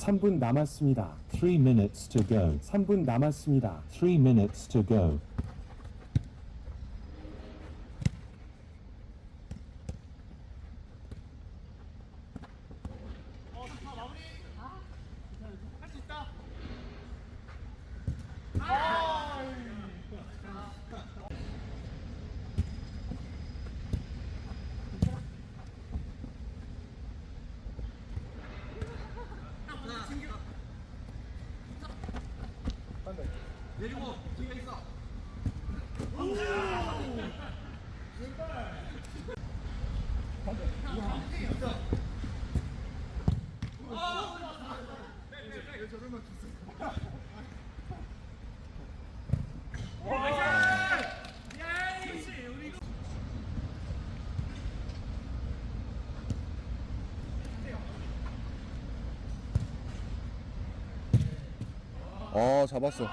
3분 남았습니다. 3 minutes to go. 3분 남았습니다. 3 minutes to go. 어 잡았어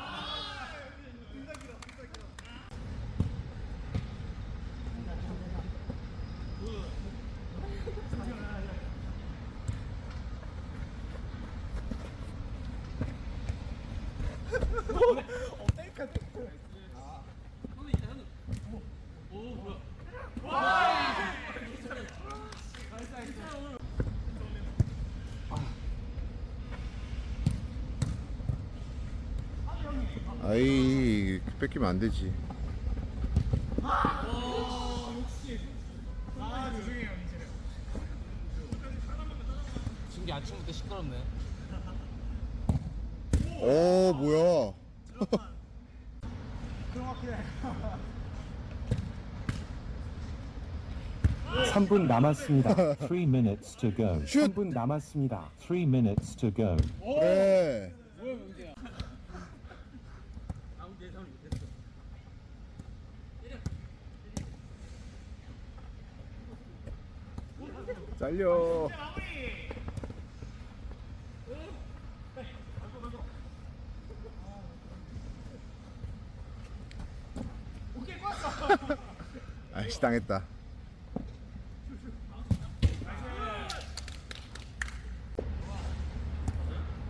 아이 뺏기면 안 되지 준비 아침부터 시끄럽네. 어 뭐야 3분 남았습니다. 3 minutes to go. 슛! 3분 남았습니다. 3 minutes to go. 그래 잘려 아이씨 당했다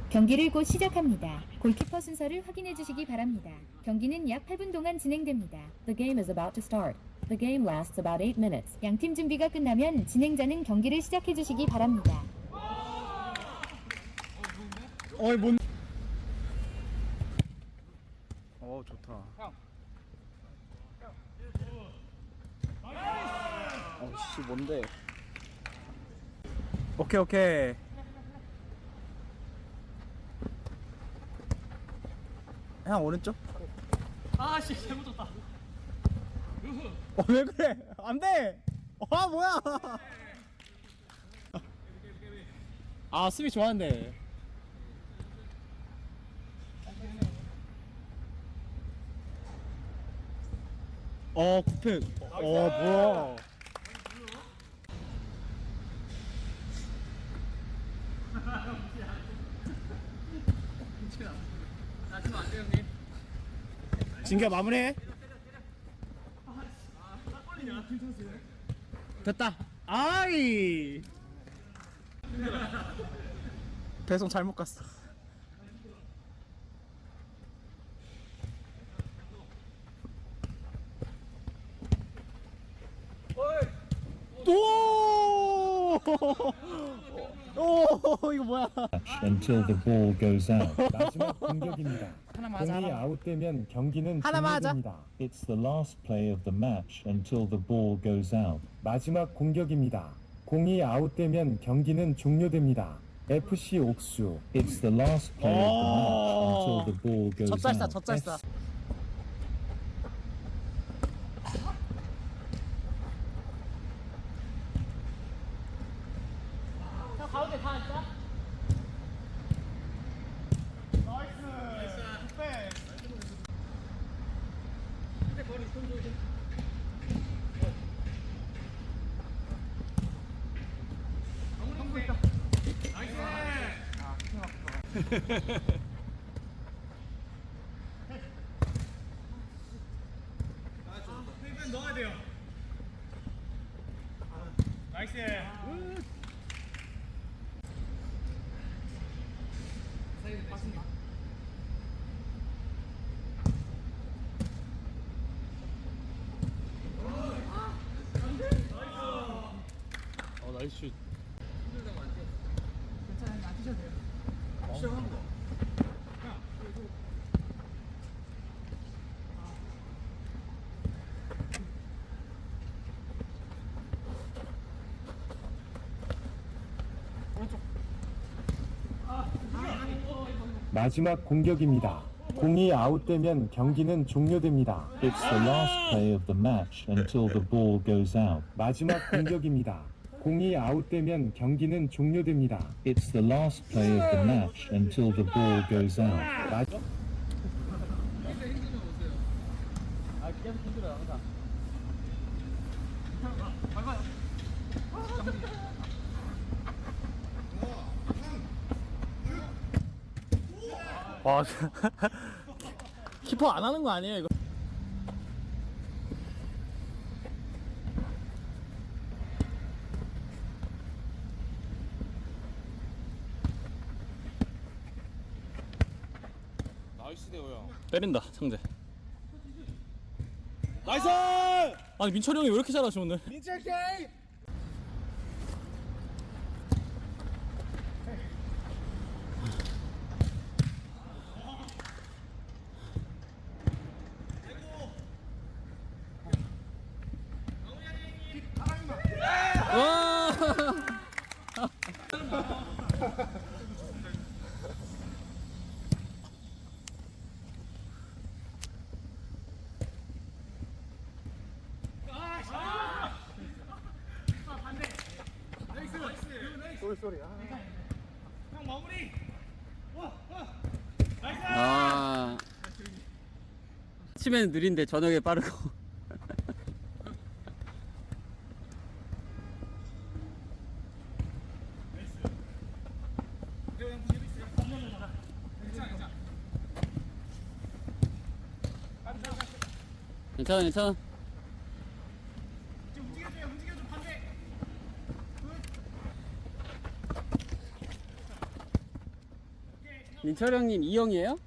경기를 곧 시작합니다. 골키퍼 순서를 확인해 주시기 바랍니다. 경기는 약 8분 동안 진행됩니다. The game is about to start. The game lasts about 8 minutes. 양팀 준비가 끝나면 진행자는 경기를 시작해 주시기 바랍니다. 어이 뭔? 어 좋다. 어씨 뭔데? 오케이 오케이. 형 오른쪽? 아씨 잘못 줬다. 어 왜 그래? 안 돼. 아 뭐야? 아 수비 좋아한대. 어 구팩. 어 뭐야? 진규야 마무리해. 됐다. 아이. 배송 잘못 갔어. 오! 오, 이거 뭐야? until the ball goes out. 마지막 공격입니다. 공이 아웃되면 경기는 하나만 하자. 종료됩니다. It's the last play of the match until the ball goes out. 마지막 공격입니다. 공이 아웃되면 경기는 종료됩니다. FC 옥수. It's the last play of the match until the ball goes 젖잘싸, out. 젖잘싸. 나이스. 아 나이스 마지막 공격입니다. 공이 아웃되면 경기는 종료됩니다. It's the last play of the match until the ball goes out. 마지막 공격입니다. 공이 아웃되면 경기는 종료됩니다. It's the last play of the match until the ball goes out. 마... 아 계속 힘들어요 항상 와, 키퍼 안 하는 거 아니에요 이거? 나이스 대호야 때린다 상대. 나이스 아니 민철이 형이 왜 이렇게 잘하시 오늘? 와! 아. 치면 느린데 저녁에 빠르고. 괜찮아, 괜찮아. 민철 형님 이형이에요?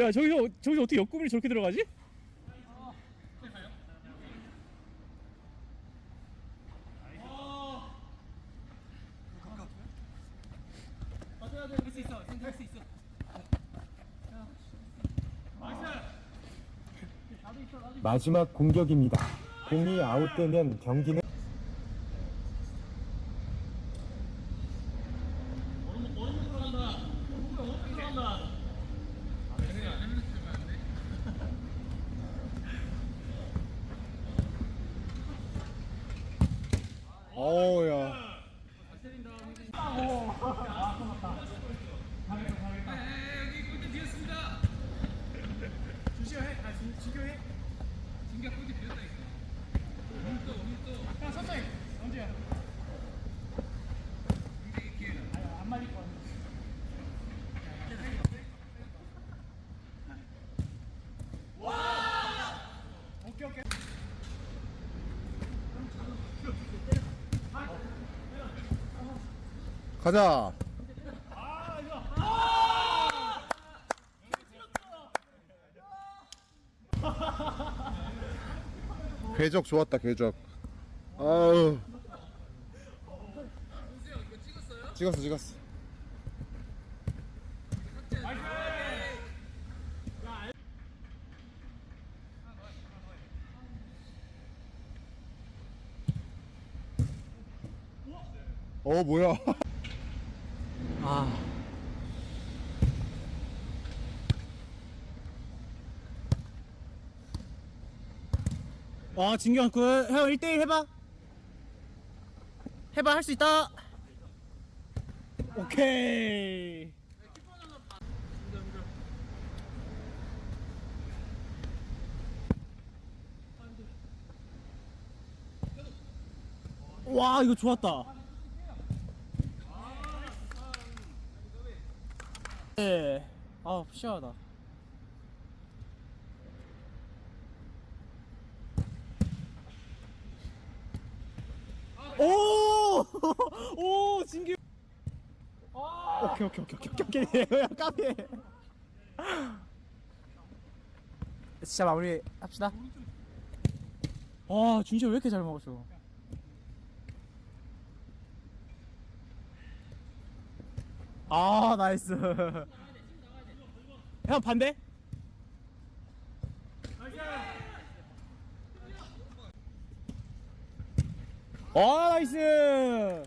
야 저기서 저기서 어떻게 옆구리 저렇게 들어가지? 마지막 공격입니다. 공이 아웃되면 경기는 가자. 궤적 좋았다 궤적. 아우. 찍었어 찍었어. 어 뭐야? 와 진경 그형 1대1 해봐. 해봐 할 수 있다. 오케이. 와 이거 좋았다. 네. 아 시원하다 오! 오, 진규. 오케이, 오케이, 오케이, 오케이, 오케이, 오케이. 야, 까비. 진짜 마무리 합시다. 와, 준씨 왜 이렇게 잘 먹었어? 아, 나이스. 형 반대? 아 나이스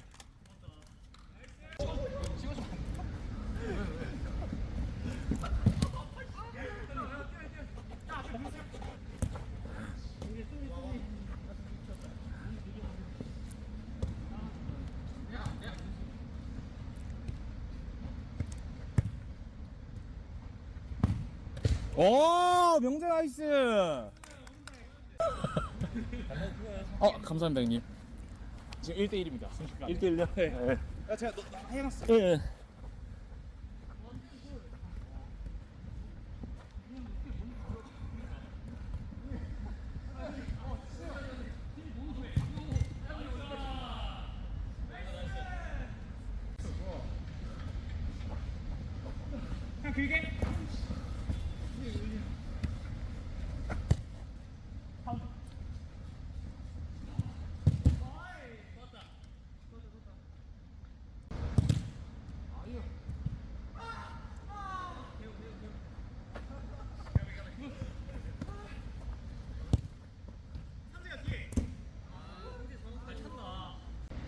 오 명재 나이스. 어 감사합니다 형님. 지금 1대1입니다 1대1요? 네. 야, 제가 너, 해놨어 예.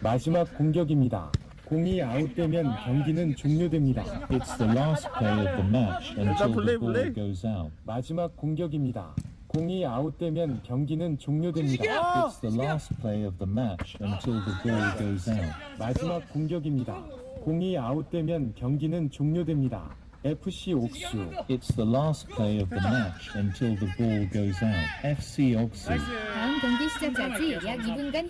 마지막 공격입니다. 공이 아웃되면 경기는 종료됩니다. It's the last play of the match until the ball goes out. 마지막 공격입니다. 공이 아웃되면 경기는 종료됩니다. It's the last play of the match until the ball goes out. 마지막 공격입니다. 공이 아웃되면 경기는 종료됩니다. FC 옥수. It's the last play of the match until the ball goes out. FC 옥수. 다음 경기 시작까지 약 2분간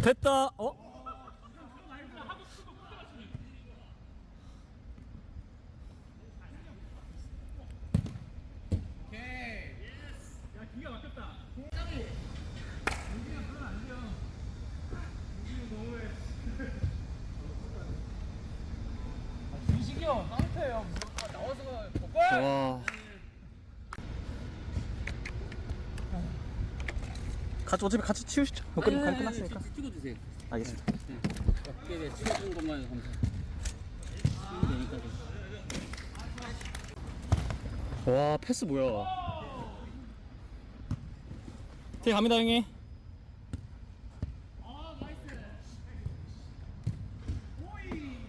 됐다 어? 같이 어차피 같이 치우시죠. 뭐 끝, 끝- 끝났으니까. 찍어주세요. 알겠습니다. 어깨에 치워준 것만 감사 되니까 와 패스 뭐야? 팀 갑니다 형님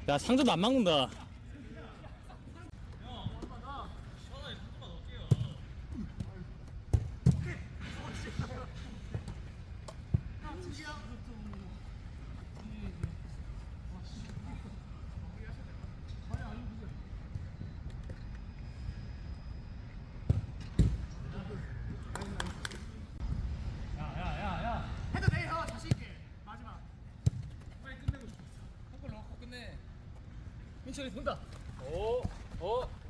야 상전도 안 막는다 민철이 돈다. 오, 오, 오, 오, 오.